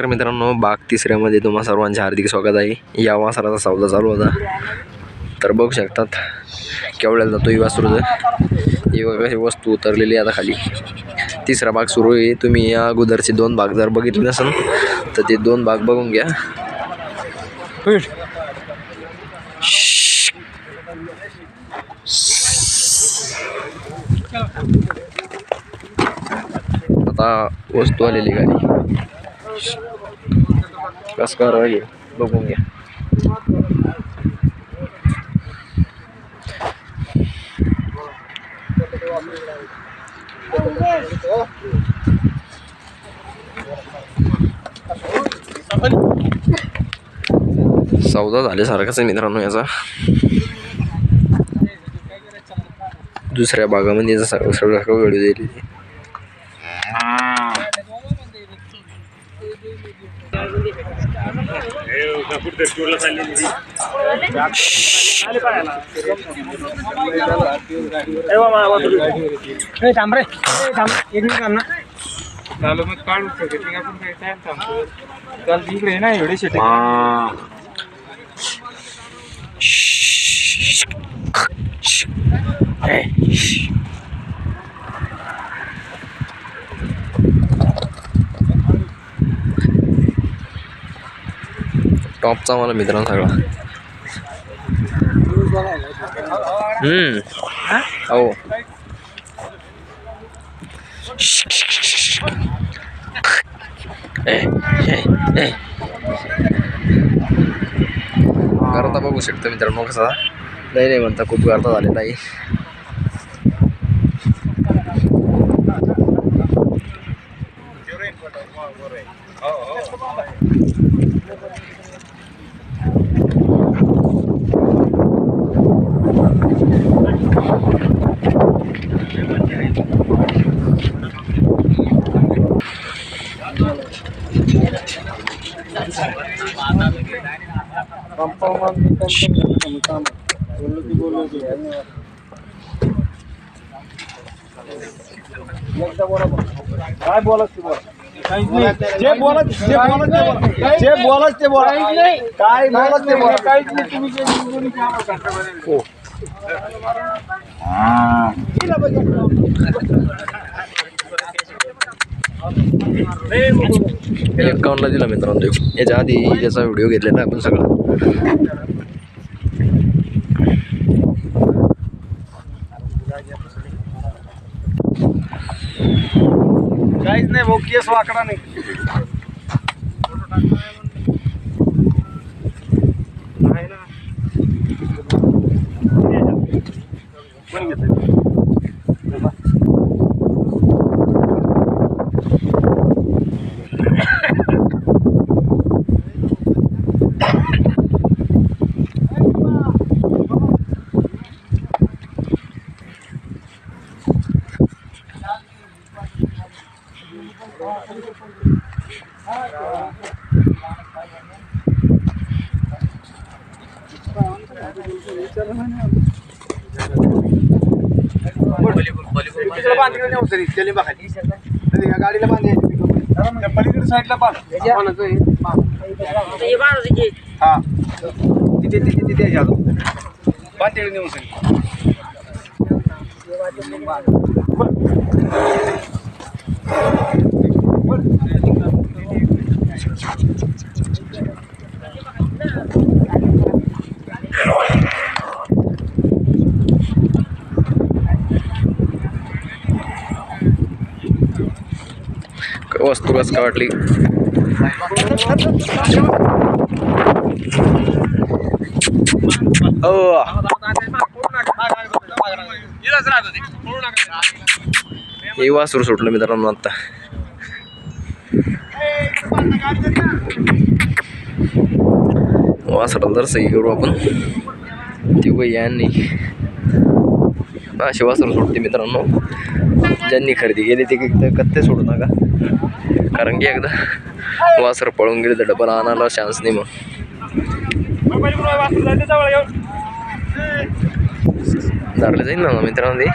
नमस्कार मित्रांनो बाग तिसऱ्यामध्ये तुम्हा सर्वांचे हार्दिक स्वागत आहे. या वासराचा सौदा चालू होता. तर बघू शकतात केवढ्याला जातो ही वासरूचं ही ही वस्तू उतरलेली आता खाली. तिसरा भाग सुरू आहे. तुम्ही या अगोदरचे दोन भाग जर बघितले नसेल तर ते दोन भाग बघून घ्या. आता वस्तू आलेली गाडी कस कर बघून घ्या सौदा झाल्यासारखाच आहे मित्रांनो याचा दुसऱ्या भागामध्ये याचा सगळं सगळं व्हिडिओ दिलेली थांब रे थांब एक मिनिट थांब ना मग काढू आपण टाइम थांबतो चाल इकडे ना एवढे शेटे टॉपचा मला मित्रांनो सगळा हो ए, ए, ए. करता बघू शकतो मित्रांनो कसा नाही नाही म्हणता खूप गर्दा झालेला आहे काय बोलत ते बोला. जे बोलत जे बोलत ते बोला. जे बोलत ते बोला. काय बोलत ते बोला. काहीच नाही तुम्ही जे बोलून काय करता बरं. एकावन्नला दिला मित्रांनो. तो याच्या आधी याचा व्हिडिओ घेतलेला आपण सगळा. काहीच नाही भाऊ केस वाकडा नाही आहे ना. कोण घेतंय? तिकडे बांध तिकडे नेऊ तरी, त्याला बघायची. नाही, या गाडीला बांधायची पलीकडे साईडला बांध हा तिथे तिथे तिथे यायच्या नेऊन वस्तू कसं काय वाटली? हो. हे वासरू सुटलं मित्रांनो आता. वासराला जर सही करू आपण ती वय नाही अशी वासर सोडते मित्रांनो. ज्यांनी खरेदी केली ते कत्ते सोडू नका. कारण की एकदा वासर पळून गेले तर डबल आणायला चान्स नाही मग. धरलं जाईल ना मित्रांनो ते?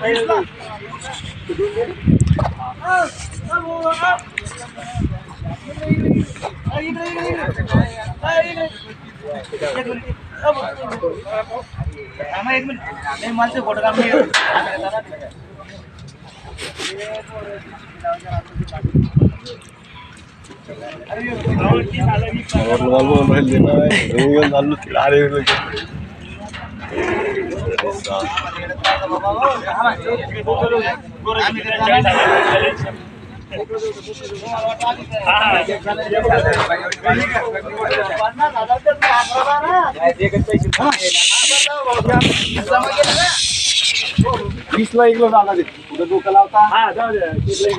वीसला एक लो झाला पुढे डोकं लावता हा जाऊ द्या वीसला एक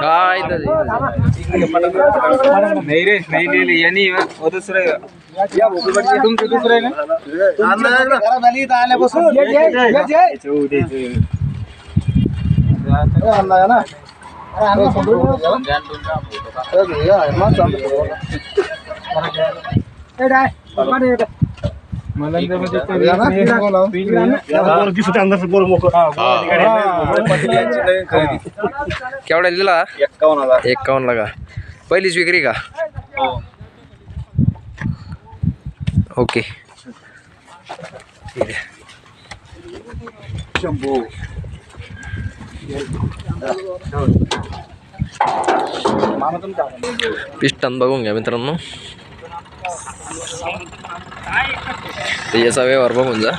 काय? नाही रे नाही लिहिले. यांनी हो दुसरं तुमचं दुसरं आहे ना? आल्यापासून. केवढ्या दिला? एक्कावन्न हजार. एकावन्न ला पहिलीच विक्री का? ओके. ठीक आहे शंभू पिस्टन बघून घ्या मित्रांनो. ते याचा व्यवहार बघून जा.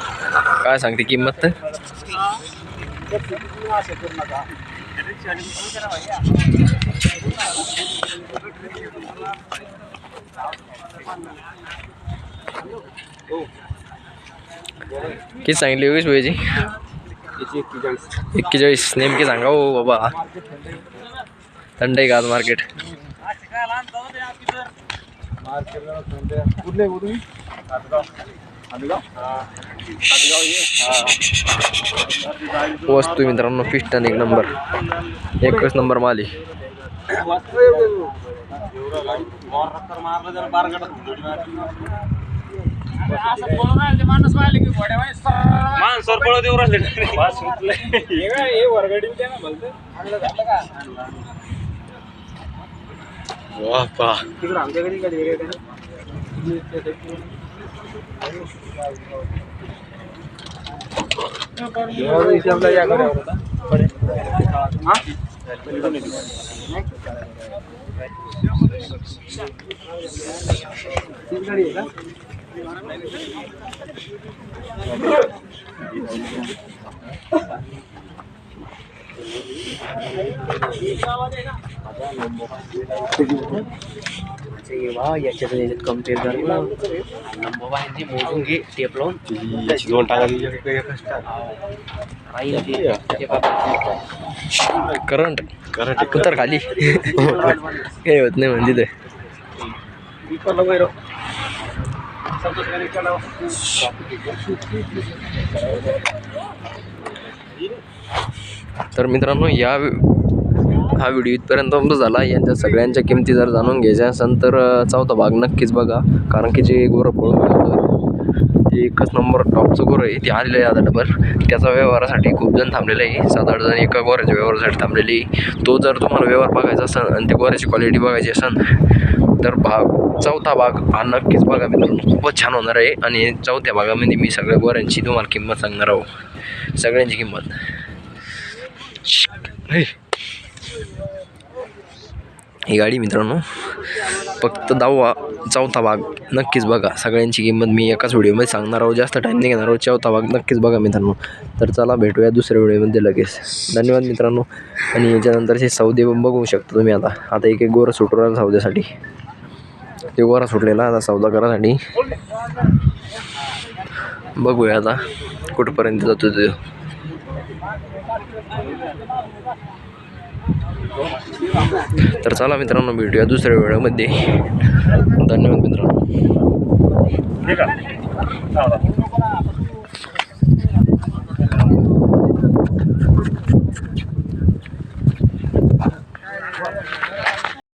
काय सांगते किंमत किती सांगितली योगेश भाईची एक्केचाळीस. नेमकी सांगा. हो बाबा. थंड आहे का आज मार्केट? हो वस्तू मित्रांनो पिस्टन एक नंबर. एकच नंबर माली. माणसावर पळत येऊ राहिले. याच्यात याच्यात कंपेअर कर मोबाईल मोजून घे टेप लावून दोन करंट करंट उतर खाली. काही होत नाही म्हणजे ते. तर मित्रांनो या हा व्हिडिओ इथपर्यंत तुमचा झाला. यांच्या सगळ्यांच्या किमती जर जाणून घ्यायच्या असेल तर चौथा भाग नक्कीच बघा. कारण की जे गोरं पळून एकच नंबर टॉपचं गोरं आहे ते आलेलं आहे आता डबल त्याचा व्यवहारासाठी खूप जण थांबलेलं आहे. सात आठ जण एका गोऱ्याच्या व्यवहारासाठी थांबलेली आहे. तो जर तुम्हाला व्यवहार बघायचा असेल आणि त्या गोऱ्याची क्वालिटी बघायची असेल तर भाग चौथा भाग हा नक्कीच बघा मित्रांनो. खूपच छान होणार आहे आणि चौथ्या भागामध्ये मी सगळ्या गोऱ्यांची तुम्हाला किंमत सांगणार आहो. सगळ्यांची किंमत. हे. ही गाडी मित्रांनो फक्त दहावा चौथा भाग नक्कीच बघा. सगळ्यांची किंमत मी एकाच व्हिडिओमध्ये सांगणार आहोत. जास्त टाईम नाही घेणार आहोत. चौथा भाग नक्कीच बघा मित्रांनो. तर चला भेटूया दुसऱ्या व्हिडिओमध्ये लगेच. धन्यवाद मित्रांनो. आणि याच्यानंतरचे सौदे पण बघू शकता तुम्ही आता. आता एक एक गोरं सुटू राहिला सौद्यासाठी. ते गोरा सुटलेला आता सौदा करासाठी बघूया आता कुठपर्यंत जातो ते. तर चला मित्रांनो भेटूया दुसऱ्या वेळेमध्ये. धन्यवाद मित्रांनो. ठीक आहे.